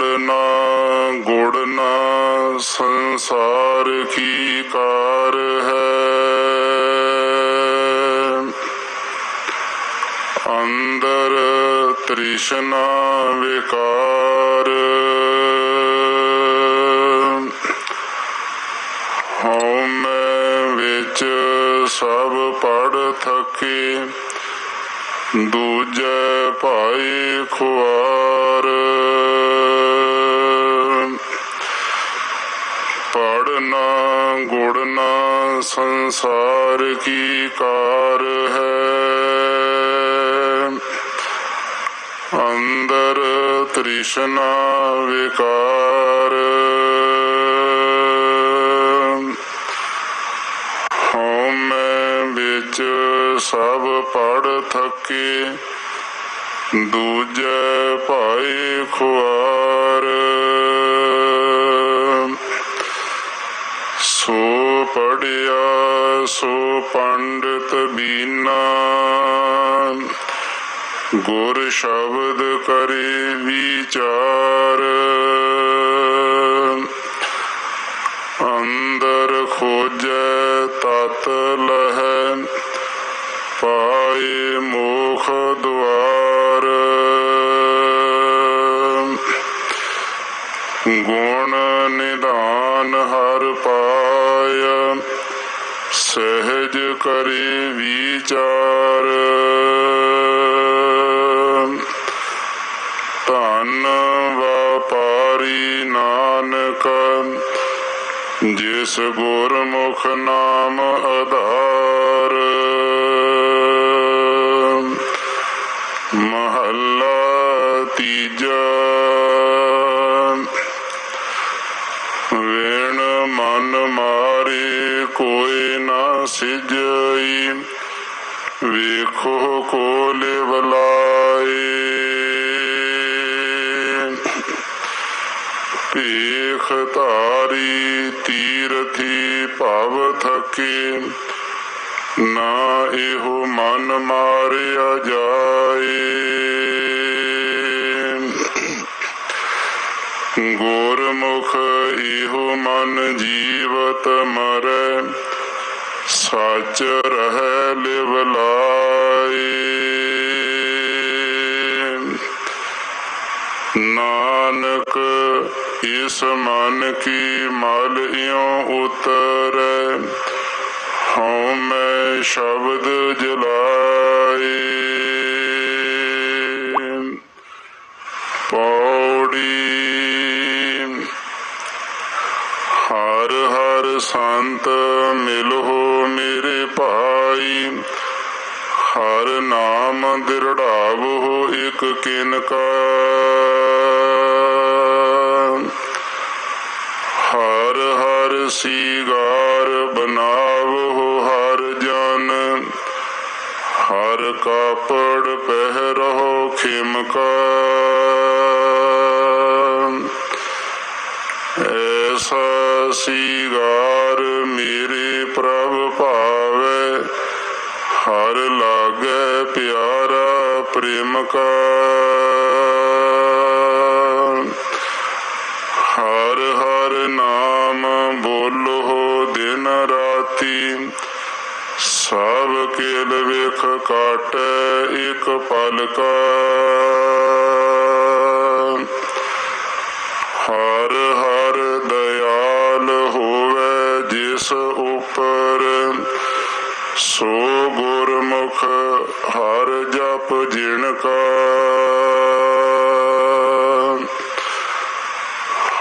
ਪੜਨਾ ਗੁੜਨਾ ਸੰਸਾਰ ਕੀ ਕਾਰ ਹੈ? ਅੰਦਰ ਤ੍ਰਿਸ਼ਨਾ ਵਿਕਾਰ। ਹਉਮੈ ਵਿੱਚ ਸਭ ਪੜ ਥਕੇ, ਦੂਜੇ ਭਾਈ ਖੁਆਰ। ਪੜਨਾ ਗੁੜਨਾ ਸੰਸਾਰ ਕੀ ਕਾਰ ਹੈ। ਅੰਦਰ ਤ੍ਰਿਸ਼ਨਾ ਵਿਕਾਰ। ਹਉਮੈ ਵਿੱਚ ਸਭ ਪੜ ਥਕੇ, ਦੂਜੇ ਪੰਡਤ ਬੀਨਾ ਗੁਰ ਸ਼ਬਦ ਕਰੇ ਵਿਚਾਰ। ਅੰਦਰ ਖੋਜੈ ਤਤ ਲਹੈ, ਪਾਏ ਮੋਖ ਦੁਆਰ। ਗੁਣ ਨਿਦਾਨ ਹਰ ਸਹਿਜ ਕਰੇ ਵਿਚਾਰ। ਧਨ ਵਪਾਰੀ ਨਾਨਕ, ਜਿਸ ਗੁਰਮੁਖ ਨਾਮ ਆਧਾਰ। ਮਹੱਲਾ ਤੀਜਾ, ਵੇਣ ਮਨ ਮਾ ਸਿਜਈ। ਵੇਖੋ ਕੋਲੇ ਬਲਾਏ। ਭੇਖ ਧਾਰੀ ਤੀਰਥੀ ਭਵ ਥਕੇ। ਨਾ ਇਹੋ ਮਨ ਮਾਰਿਆ ਜਾਏ। ਗੁਰਮੁਖ ਇਹੋ ਮਨ ਜੀਵਤ ਮਰੈ। ਸੱਚ ਰਹਿ ਲਿਵ ਲਾਏ ਨਾਨਕ ਇਸ ਮਨ ਕੀ ਮਲ ਇਉ ਉਤਰੈ, ਹਉ ਮੈਂ ਸ਼ਬਦ ਜਲਾਏ ਪੌੜੀ ਹਰ ਹਰ ਸੰਤ ਮਿਲੋ ਮੇਰੇ ਭਾਈ। ਹਰ ਨਾਮ ਦਿਰੜਾਵੋ ਇਕ ਕਿਨਕਾ। ਹਰ ਹਰ ਸੀਗਾਰ ਬਨਾਵੋ ਹਰ ਜਨ। ਹਰ ਕਾਪੜ ਪਹਿਰੋ ਖਿਮਕਾ। ਐਸਾ ਸੀਗਾਰ ਮੇਰੇ ਪ੍ਰਭ ਭਾਵੇ, ਹਰ ਲਾਗੇ ਪਿਆਰਾ ਪ੍ਰੇਮ ਕਾ। ਹਰ ਹਰ ਨਾਮ ਬੋਲੋ ਦਿਨ ਰਾਤੀ, ਸਭ ਕੇਲ ਵੇਖ ਕਾਟੈ ਇੱਕ ਪਲ ਕਾ। ਹਰ ਹੋਵੇ ਉਪਰ ਸੋ ਗੁਰਮੁਖ ਹਰ ਜਪ ਜਿਣ ਕਾ।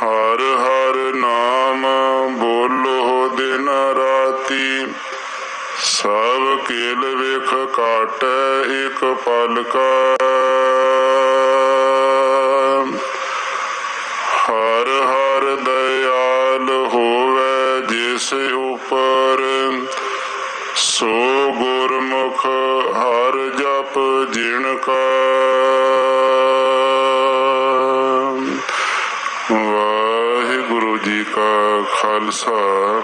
ਹਰ ਹਰ ਨਾਮ ਬੋਲੋ ਦਿਨ ਰਾਤੀ। ਸਭ ਕੇਲ ਵੇਖ ਕਾਟੈ ਇਕ ਪਲ ਕਾ ਹੋਵੇ ਉਪਰ। ਸੋ ਗੁਰਮੁਖ ਹਰ ਜਪ ਜਿਣ ਕਾ। ਵਾਹਿਗੁਰੂ ਜੀ ਕਾ ਖਾਲਸਾ।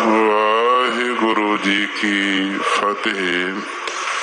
ਵਾਹਿਗੁਰੂ ਜੀ ਕੀ ਫਤਿਹ।